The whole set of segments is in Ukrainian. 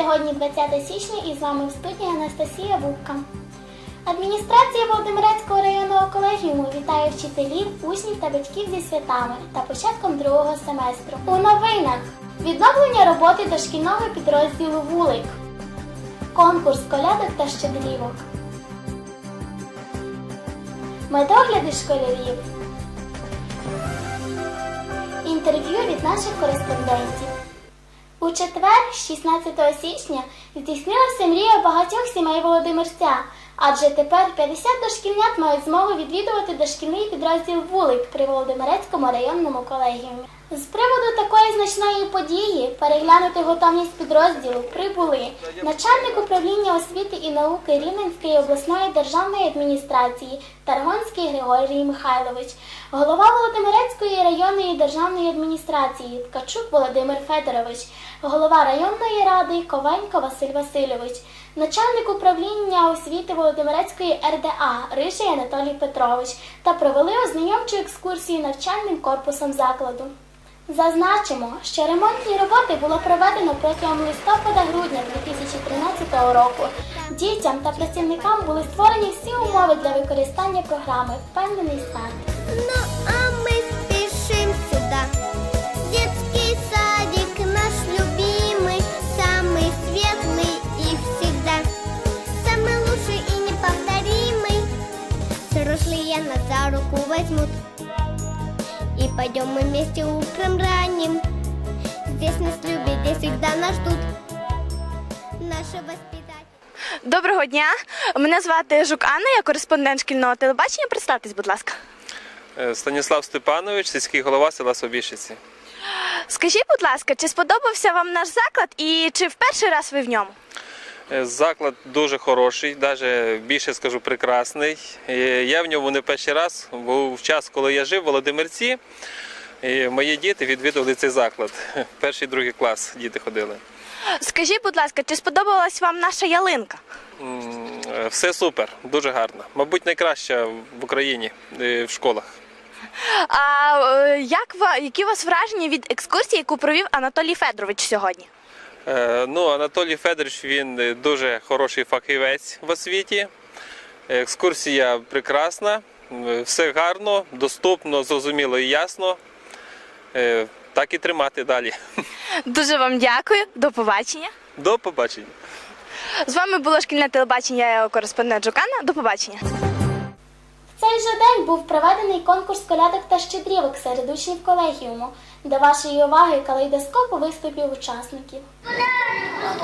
Сьогодні 20 січня і з вами в студії Анастасія Вупка. Адміністрація Володимирецького районного колегіуму вітає вчителів, учнів та батьків зі святами та початком другого семестру. У новинах відновлення роботи дошкільного підрозділу Вулик, конкурс колядок та щедрівок, медогляди школярів, інтерв'ю від наших кореспондентів. У четвер, 16 січня, здійснилася мрія багатьох сімей Володимирця, адже тепер 50 дошкільнят мають змогу відвідувати дошкільний підрозділ вулик при Володимирецькому районному колегіумі. З приводу такої значної події переглянути готовність підрозділу прибули начальник управління освіти і науки Рівненської обласної державної адміністрації Таргонський Григорій Михайлович, голова Володимирецької районної державної адміністрації Ткачук Володимир Федорович, голова районної ради Ковенько Василь Васильович, начальник управління освіти Володимирецької РДА Рижий Анатолій Петрович та провели ознайомчу екскурсію навчальним корпусом закладу. Зазначимо, що ремонтні роботи було проведено протягом листопада-грудня 2013 року. Дітям та працівникам були створені всі умови для використання програми Впевнений старт. Взрослые нас за руку возьмут. И пойдем мы вместе утром ранним. Здесь нас любят, здесь всегда нас ждут. Наши воспитатели. Доброго дня. Мене звати Жук Анна, я кореспондент шкільного телебачення. Представтесь, будь ласка. Е, Станіслав Степанович, сільський голова села Собішиці. Скажіть, будь ласка, чи сподобався вам наш заклад і чи в перший раз ви в ньому? Е, Заклад дуже хороший, навіть більше скажу прекрасний. Е, Я в ньому не перший раз. Був час, коли я жив в Володимирці. І мої діти відвідували цей заклад. Перший другий клас діти ходили. Скажіть, будь ласка, чи сподобалась вам наша ялинка? Е, Все супер, дуже гарно. Мабуть, найкраща в Україні е, в школах. А е, як які у вас враження від екскурсії, яку провів Анатолій Федорович сьогодні? Е, Ну, Анатолій Федорович він е, дуже хороший фахівець в освіті. Екскурсія прекрасна, е, все гарно, доступно, зрозуміло і ясно. Так і тримати далі. Дуже вам дякую, до побачення. До побачення. З вами було шкільне телебачення, я його кореспондент Жукана. До побачення. В цей же день був проведений конкурс колядок та щедрівок серед учнів колегіуму. До вашої уваги калейдоскопу виступів учасників. Щоб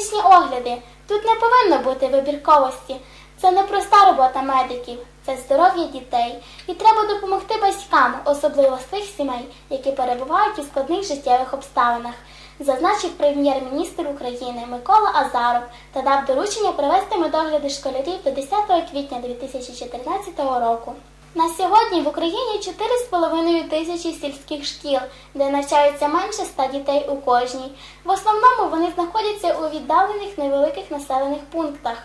медичні огляди. Тут не повинно бути вибірковості. Це не проста робота медиків, це здоров'я дітей. І треба допомогти батькам, особливо з тих сімей, які перебувають у складних життєвих обставинах. зазначив прем'єр-міністр України Микола Азаров та дав доручення провести медогляди школярів до 10 квітня 2014 року. На сьогодні в Україні 4,5 тисячі сільських шкіл, де навчаються менше 100 дітей у кожній. В основному вони знаходяться у віддалених невеликих населених пунктах,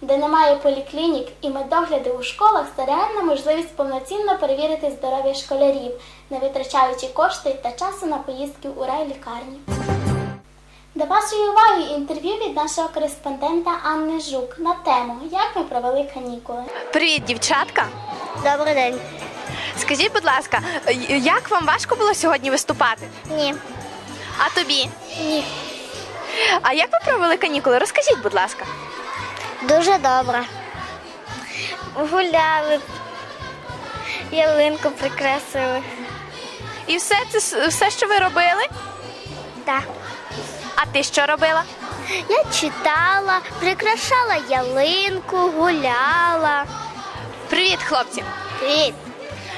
де немає поліклінік і медогляди у школах це реальна можливість повноцінно перевірити здоров'я школярів, не витрачаючи кошти та часу на поїздки у райлікарні. До вашої уваги інтерв'ю від нашого кореспондента Анни Жук на тему Як ми провели канікули. Привіт, дівчатка. Добрий день. Скажіть, будь ласка, е, як вам важко було сьогодні виступати? Ні. А тобі? Ні. А як ви провели канікули? Розкажіть, будь ласка. Дуже добре. Гуляли, ялинку прикрасили. І все це все, що ви робили? Так. А ти що робила? Я читала, прикрашала ялинку, гуляла. Привіт, хлопці. Привіт.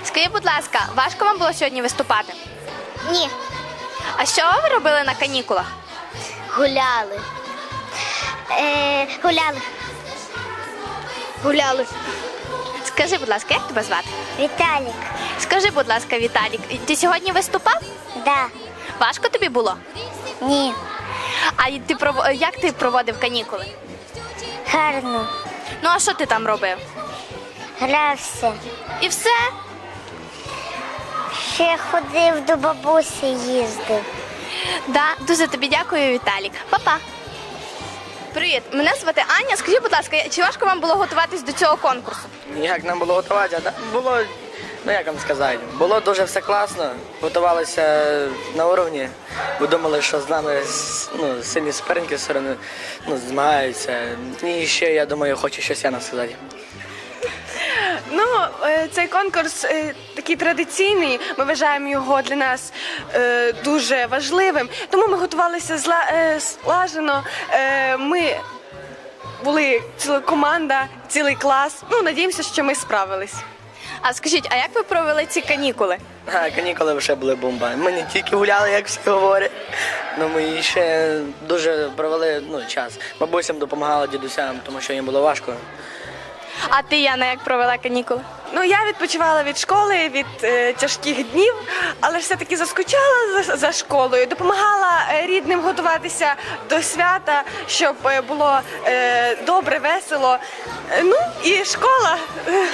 Скажіть, будь ласка, важко вам було сьогодні виступати? Ні. А що ви робили на канікулах? Гуляли. Е, гуляли. Гуляли. Скажи, будь ласка, як тебе звати? Віталік. Скажи, будь ласка, Віталік, ти сьогодні виступав? Да. Важко тобі було? Ні. А й- ти як ти проводив канікули? Гарно. Ну а що ти там робив? Грався. І все? Ще ходив до бабусі, їздив. Да, дуже тобі дякую, Віталік. Па-па. Привіт, мене звати Аня. Скажіть, будь ласка, чи важко вам було готуватись до цього конкурсу? Як нам було готувати? Було, ну як вам сказати, було дуже все класно. Готувалися на уровні. Бо думали, що з нами ну, сильні суперники ну, змагаються. І ще, я думаю, хочу щось я нам сказати. Ну, е, цей конкурс е, такий традиційний. Ми вважаємо його для нас е, дуже важливим. Тому ми готувалися зла. Е, Ми були ціла команда, цілий клас. Ну, надіємося, що ми справились. А скажіть, а як ви провели ці канікули? А, канікули вже були бомба. Ми не тільки гуляли, як всі говорять, але ми ще дуже провели ну, час. Бабусям допомагала дідусям, тому що їм було важко. А ти, Яна, як провела канікули? Ну, я відпочивала від школи, від е, тяжких днів, але все-таки заскучала за, за школою, допомагала е, рідним готуватися до свята, щоб е, було е, добре, весело. Е, ну і школа. Е,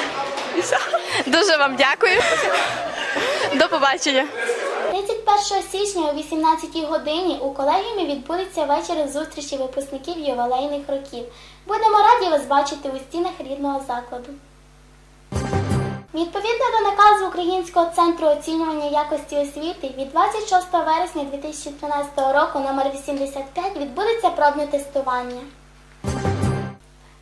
і все. Дуже вам дякую. До побачення. 31 січня о 18 годині у колегіумі відбудеться вечір зустрічі випускників ювілейних років. Будемо раді вас бачити у стінах рідного закладу. Відповідно до наказу Українського центру оцінювання якості освіти від 26 вересня 2012 року номер 85 відбудеться пробне тестування.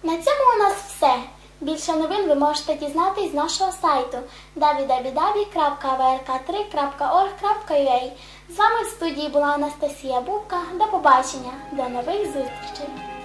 На цьому у нас все. Більше новин ви можете дізнатись з нашого сайту www.vrk3.org.ua З вами в студії була Анастасія Бубка. До побачення, до нових зустрічей!